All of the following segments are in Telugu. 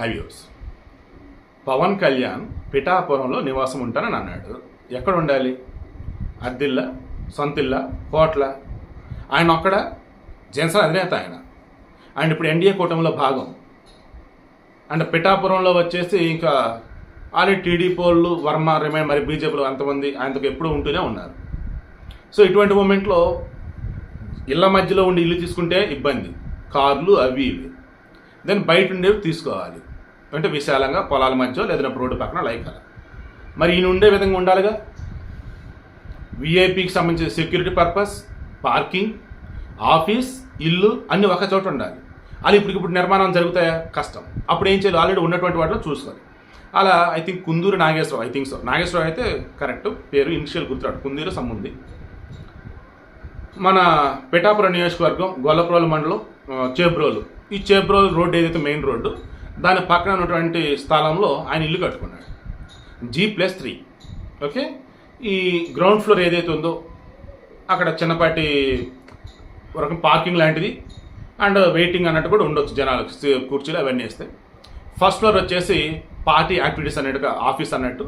హైవ్యూస్ పవన్ కళ్యాణ్ పిఠాపురంలో నివాసం ఉంటానని అన్నాడు. ఎక్కడ ఉండాలి? అద్దిల్ల సొంతిల్ల హోటల ఆయన ఒక్కడ జనసేన అధినేత ఆయన. ఆయన ఇప్పుడు ఎన్డీఏ కూటమిలో భాగం. అండ్ పిఠాపురంలో వచ్చేసి ఇంకా ఆల్రెడీ టీడీపీ వాళ్ళు వర్మ రిమైన్ మరి బీజేపీలో అంతమంది ఆయనతో ఎప్పుడూ ఉంటూనే ఉన్నారు. సో ఇటువంటి మూమెంట్లో ఇళ్ళ మధ్యలో ఉండి ఇల్లు తీసుకుంటే ఇబ్బంది. కార్లు అవి ఇవి. దెన్ బయట ఉండేవి తీసుకోవాలి. అంటే విశాలంగా పొలాల మధ్య లేదంటే రోడ్డు పక్కన లైక్ అలా. మరి ఈయన ఉండే విధంగా ఉండాలిగా? విఐపికి సంబంధించిన సెక్యూరిటీ పర్పస్ పార్కింగ్ ఆఫీస్ ఇల్లు అన్నీ ఒక చోట ఉండాలి. అది ఇప్పటికిప్పుడు నిర్మాణం జరుగుతాయా? కష్టం. అప్పుడు ఏం చేయాలి? ఆల్రెడీ ఉన్నటువంటి వాటిలో చూసుకోవాలి. అలా I think Kunduru Nageswararao I think so Nageswararao అయితే కరెక్ట్ పేరు ఇనిషియల్ గుర్తురాడు కుందూరు సమ్ముంది. మన పిఠాపురం నియోజకవర్గం గొల్లప్రోలు మండలం చేబ్రోలు. ఈ చేబ్రోలు రోడ్ ఏదైతే మెయిన్ రోడ్డు దాని పక్కన ఉన్నటువంటి స్థలంలో ఆయన ఇల్లు కట్టుకున్నాడు. జీ ప్లస్ త్రీ ఓకే ఈ గ్రౌండ్ ఫ్లోర్ ఏదైతే ఉందో అక్కడ చిన్నపాటి ఒక రకం పార్కింగ్ లాంటిది అండ్ వెయిటింగ్ అన్నట్టు కూడా ఉండొచ్చు జనాలకు కుర్చీలు అవన్నీ వేస్తే. ఫస్ట్ ఫ్లోర్ వచ్చేసి పార్టీ యాక్టివిటీస్ అన్నట్టుగా ఆఫీస్ అన్నట్టు.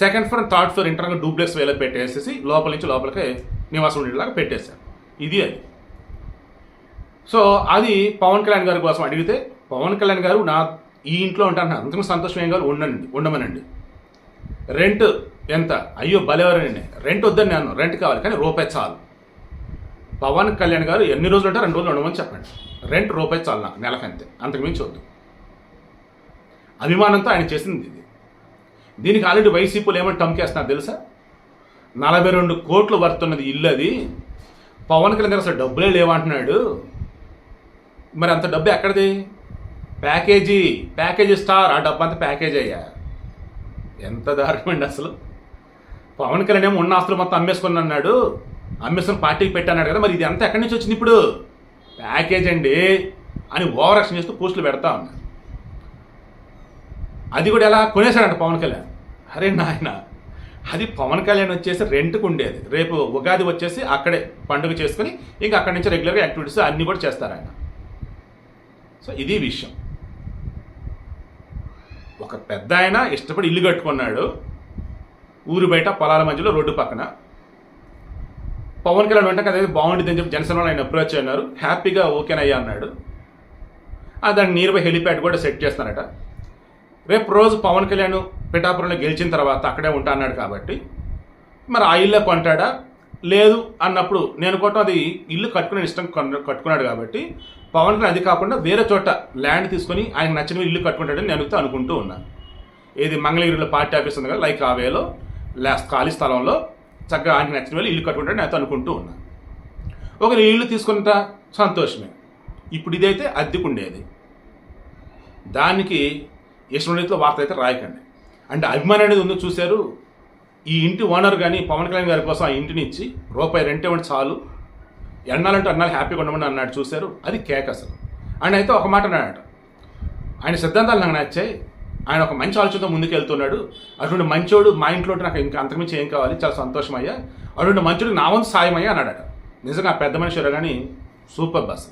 సెకండ్ ఫ్లోర్ థర్డ్ ఫ్లోర్ ఇంటర్గా డూప్లెక్స్ వేలో పెట్టేసేసి లోపల నుంచి లోపలికి నివాసం ఉండేలాగా పెట్టేశారు. ఇది అది. సో అది పవన్ కళ్యాణ్ గారి కోసం అడిగితే పవన్ కళ్యాణ్ గారు నా ఈ ఇంట్లో ఉంటాను అంతకు సంతోషం ఏం గారు ఉండండి ఉండమనండి. రెంట్ ఎంత? అయ్యో బలేవరండి రెంట్ వద్దని నేను రెంట్ కావాలి కానీ రూపాయి చాలు. పవన్ కళ్యాణ్ గారు ఎన్ని రోజులు ఉంటారు? రెండు రోజులు ఉండమని చెప్పండి. రెంట్ రూపాయి చాలు నాకు నెలకంతే అంతకుమించి వద్దు. అభిమానంతో ఆయన చేసింది ఇది. దీనికి ఆల్రెడీ వైసీపీలు ఏమని టమ్కేస్తున్నారు తెలుసా? నలభై రెండు కోట్లు వర్తున్నది ఇల్లు అది. పవన్ కళ్యాణ్ గారు అసలు డబ్బులే లేవంటున్నాడు. మరి అంత డబ్బు ఎక్కడిది? Package package star. ఆ డబ్బు అంతా ప్యాకేజ్ అయ్యా. ఎంత దారుణం అండి అసలు. పవన్ కళ్యాణ్ ఏమో ఉన్న ఆస్తులు మొత్తం అమ్మేసుకుని అన్నాడు. అమ్మేసుకుని పార్టీకి పెట్టన్నాడు కదా మరి ఇది అంతా ఎక్కడి నుంచి వచ్చింది ఇప్పుడు? ప్యాకేజ్ అండి అని ఓవర్ యాక్షన్ చేస్తూ పోస్టులు పెడతా ఉన్నారు. అది కూడా ఎలా కొనేశాడంట పవన్ కళ్యాణ్. అరే నాయన అది పవన్ కళ్యాణ్ వచ్చేసి రెంట్కి ఉండేది. రేపు ఉగాది వచ్చేసి అక్కడే పండుగ చేసుకుని ఇంకా అక్కడి నుంచి రెగ్యులర్గా యాక్టివిటీస్ అన్నీ కూడా చేస్తారు ఆయన సో ఇది విషయం. ఒక పెద్ద ఆయన ఇష్టపడి ఇల్లు కట్టుకున్నాడు. ఊరు బయట పొలాల మధ్యలో రోడ్డు పక్కన. పవన్ కళ్యాణ్ వెంట అదే బాగుంటుంది అని చెప్పి జనసేన ఆయన అప్రోచ్ అన్నారు. హ్యాపీగా ఓకేనయ్యా అన్నాడు. దాన్ని దానికి నియర్ బై హెలిప్యాడ్ కూడా సెట్ చేస్తానట రేపు రోజు పవన్ కళ్యాణ్ పిఠాపురంలో గెలిచిన తర్వాత అక్కడే ఉంటా అన్నాడు కాబట్టి. మరి ఆ ఇల్లే కొంటాడా? లేదు అన్నప్పుడు నేను కూడా అది ఇల్లు కట్టుకునే ఇష్టం కట్టుకున్నాడు కాబట్టి పవన్ కళ్యాణ్ అది కాకుండా వేరే చోట ల్యాండ్ తీసుకొని ఆయన నచ్చిన ఇల్లు కట్టుకుంటాడని నేను అనుకుంటూ ఉన్నాను ఏది మంగళగిరిలో పార్టీ ఆఫీస్ ఉంది కదా లైక్ ఆవేలో వేలో ఖాళీ స్థలంలో చక్కగా ఆయనకి నచ్చిన వాళ్ళు ఇల్లు కట్టుకుంటాడని నేను అయితే అనుకుంటూ ఉన్నాను ఒకరు ఇల్లు తీసుకుంటా సంతోషమే. ఇప్పుడు ఇదైతే అద్దెకుండేది. దానికి యశ్వనీతిలో వార్త అయితే రాయకండి. అంటే అభిమానం అనేది ఉందో చూశారు ఈ ఇంటి ఓనర్ కానీ పవన్ కళ్యాణ్ గారి కోసం ఆ ఇంటిని ఇచ్చి రూపాయి రెంట్ ఇవ్వండి చాలు. ఎన్నాలంటే అన్నాళ్ళు హ్యాపీగా ఉండమని అన్నాడు చూశారు. అది కేక్ అసలు. ఆయన అయితే ఒక మాట అన్నాడట. ఆయన సిద్ధాంతాలు నాకు నచ్చాయి. ఆయన ఒక మంచి ఆలోచనతో ముందుకు వెళ్తున్నాడు అటువంటి మంచోడు. మా ఇంట్లో నాకు ఇంకా అంతకుమించి ఏం కావాలి? చాలా సంతోషం అయ్యా అటువంటి మంచోడు నా వంతు సాయం అయ్యా అన్నాడట. నిజంగా పెద్ద మనిషి కానీ సూపర్ బస్.